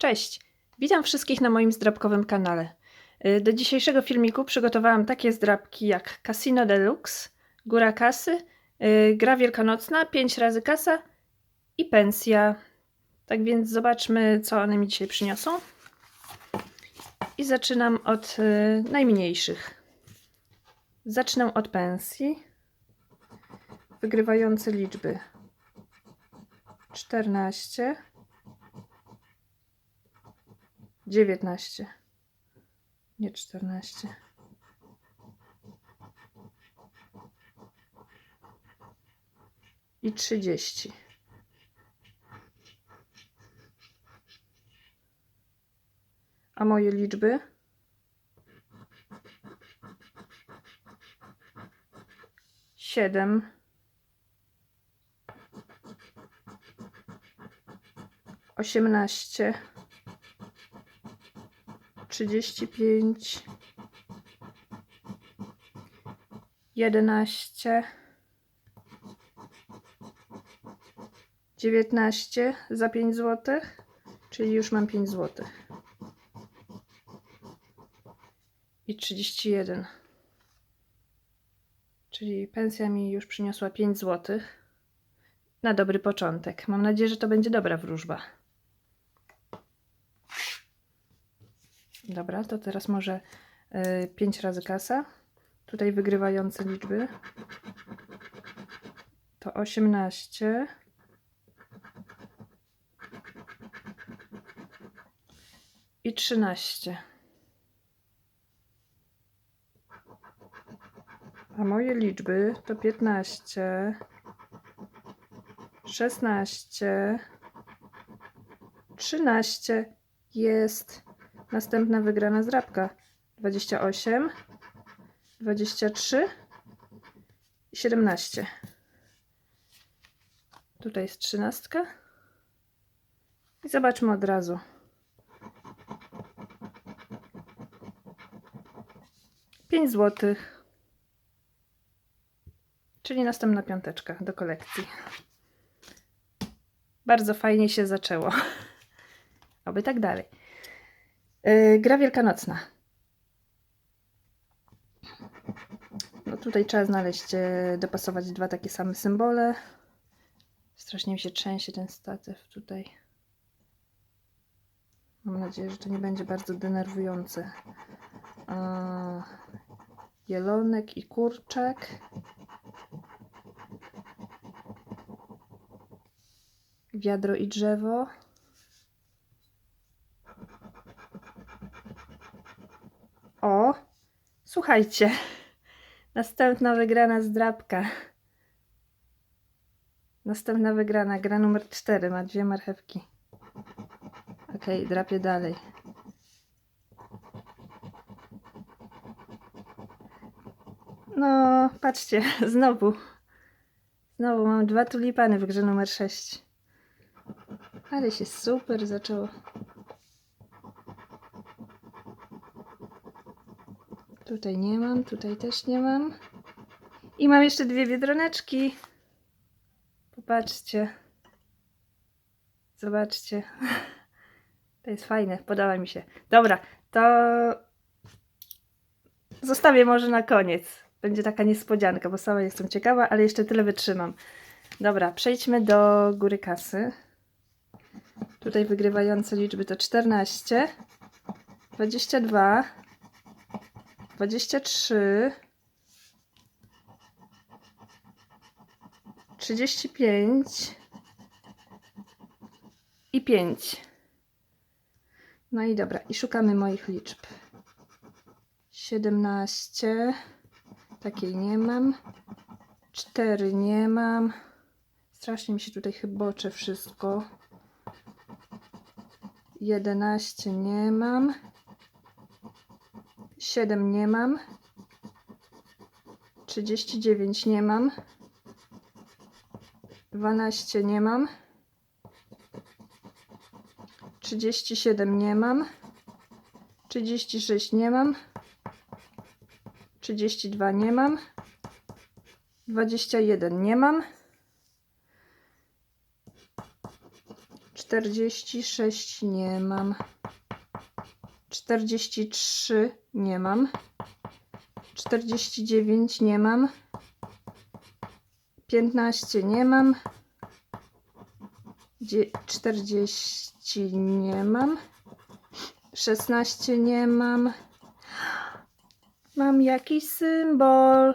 Cześć! Witam wszystkich na moim zdrabkowym kanale. Y, Do dzisiejszego filmiku przygotowałam takie zdrabki jak Casino Deluxe, Góra Kasy, y, Gra Wielkanocna, 5 razy kasa i pensja. Tak więc zobaczmy, co one mi dzisiaj przyniosą. I zaczynam od y, najmniejszych. Zacznę od pensji. Wygrywające liczby 14 dziewiętnaście, nie czternaście. I trzydzieści. A moje liczby? Siedem. Osiemnaście trzydzieści pięć, jedenaście, dziewiętnaście za pięć złotych, czyli już mam pięć złotych. I trzydzieści jeden. Czyli pensja mi już przyniosła pięć złotych. Na dobry początek. Mam nadzieję, że to będzie dobra wróżba. Dobra, to teraz może y, 5 razy kasa. Tutaj wygrywające liczby to 18. I 13. A moje liczby to 15, 16, 13 jest Następna wygrana zrabka 28, 23 i 17. Tutaj jest trzynastka. I zobaczmy od razu. Pięć złotych. Czyli następna piąteczka do kolekcji. Bardzo fajnie się zaczęło. Oby tak dalej. Yy, gra wielkanocna. No tutaj trzeba znaleźć, yy, dopasować dwa takie same symbole. Strasznie mi się trzęsie ten statyw tutaj. Mam nadzieję, że to nie będzie bardzo denerwujące. Jelonek i kurczak. Wiadro i drzewo. O, słuchajcie, następna wygrana zdrabka. Następna wygrana, gra numer 4, ma dwie marchewki. Ok, drapię dalej. No, patrzcie, znowu. Znowu mam dwa tulipany w grze numer 6. Ale się super zaczęło. Tutaj nie mam, tutaj też nie mam. I mam jeszcze dwie biedroneczki. Popatrzcie. Zobaczcie. To jest fajne, podoba mi się. Dobra, to zostawię może na koniec. Będzie taka niespodzianka, bo sama jestem ciekawa, ale jeszcze tyle wytrzymam. Dobra, przejdźmy do góry kasy. Tutaj wygrywające liczby to 14, 22, 23 35 i 5 no i dobra i szukamy moich liczb. 17 takiej nie mam. 4 nie mam. Strasznie mi się tutaj chybocze wszystko. 11 nie mam 7 nie mam. 39 nie mam. 12 nie mam. 37 nie mam. 36 nie mam. 32 nie mam. 21 nie mam. 46 nie mam. 43 nie mam. 49 nie mam. 15 nie mam. Dzie- 40 nie mam. 16 nie mam. Mam jakiś symbol.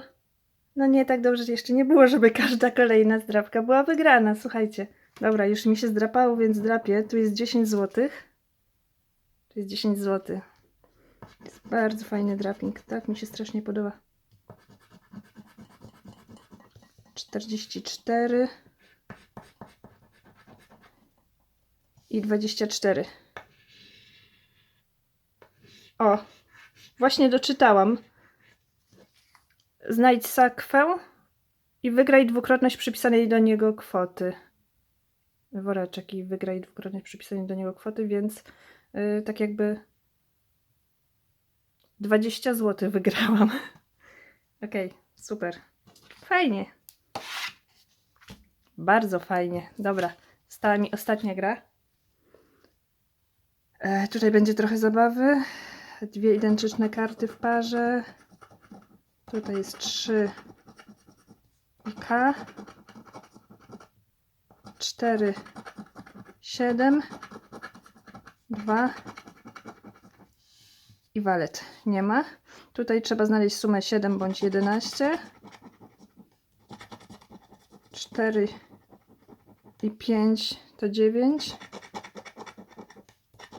No nie tak dobrze jeszcze nie było, żeby każda kolejna zdrapka była wygrana. Słuchajcie. Dobra, już mi się zdrapało, więc drapię. Tu jest 10 zł. Tu jest 10 zł. Jest bardzo fajny draping. Tak mi się strasznie podoba. 44 i 24. O, właśnie doczytałam. Znajdź sakwę i wygraj dwukrotność przypisanej do niego kwoty. Woreczek i wygraj dwukrotność przypisanej do niego kwoty, więc yy, tak jakby 20 zł wygrałam. Okej, super. Fajnie. Bardzo fajnie. Dobra, stała mi ostatnia gra. E, tutaj będzie trochę zabawy. Dwie identyczne karty w parze. Tutaj jest 3 i K. 4, 7, 2 i walet. Nie ma. Tutaj trzeba znaleźć sumę 7 bądź 11. 4 i 5 to 9.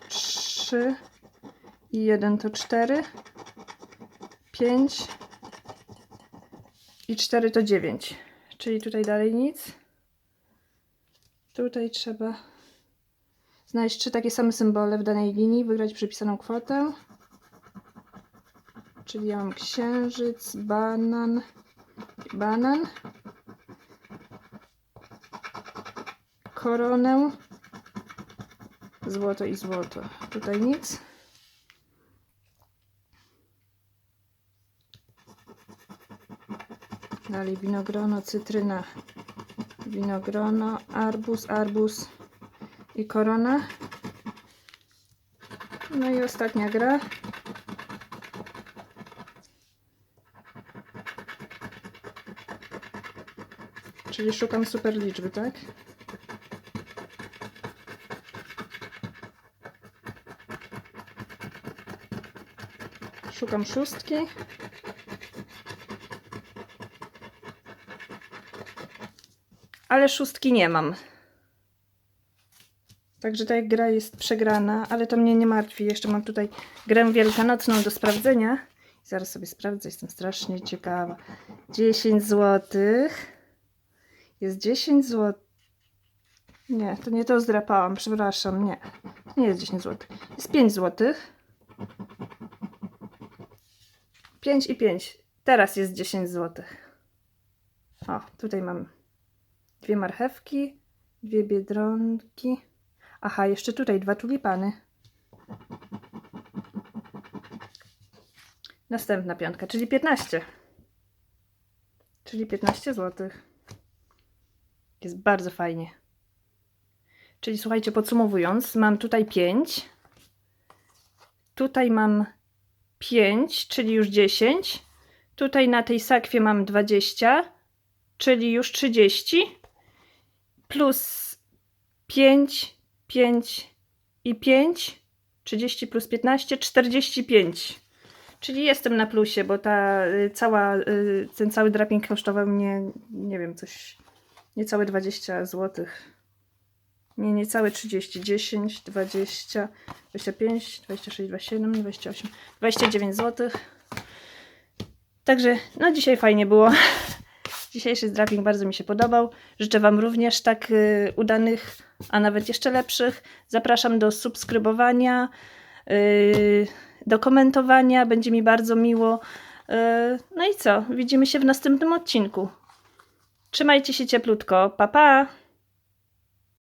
3 i 1 to 4. 5 i 4 to 9. Czyli tutaj dalej nic. Tutaj trzeba znaleźć trzy takie same symbole w danej linii, wygrać przypisaną kwotę. Czyli ja mam księżyc, banan banan. Koronę. Złoto i złoto. Tutaj nic. Dalej winogrono, cytryna, winogrono, arbuz, arbuz i korona. No i ostatnia gra. Czyli szukam super liczby, tak? Szukam szóstki. Ale szóstki nie mam. Także ta gra jest przegrana, ale to mnie nie martwi. Jeszcze mam tutaj grę wielkanocną do sprawdzenia. Zaraz sobie sprawdzę, jestem strasznie ciekawa. 10 zł. Jest 10 zł. Nie, to nie to zdrapałam, przepraszam, nie. Nie jest 10 zł. Jest 5 zł. 5 i 5. Teraz jest 10 zł. O, tutaj mam dwie marchewki, dwie biedronki. Aha, jeszcze tutaj dwa tulipany. Następna piątka, czyli 15. Czyli 15 zł. Jest bardzo fajnie. Czyli słuchajcie, podsumowując, mam tutaj 5. Tutaj mam 5, czyli już 10. Tutaj na tej sakwie mam 20, czyli już 30. Plus 5, 5 i 5. 30 plus 15, 45. Czyli jestem na plusie, bo ta y, cała, y, ten cały draping kosztował mnie, nie wiem, coś niecałe 20 zł. Nie, niecałe 30, 10, 20, 25, 26, 27, 28, 29 zł. Także, no dzisiaj fajnie było. Dzisiejszy draping bardzo mi się podobał. Życzę Wam również tak y, udanych, a nawet jeszcze lepszych. Zapraszam do subskrybowania, y, do komentowania. Będzie mi bardzo miło. Y, no i co? Widzimy się w następnym odcinku. Trzymajcie się cieplutko. Pa, pa!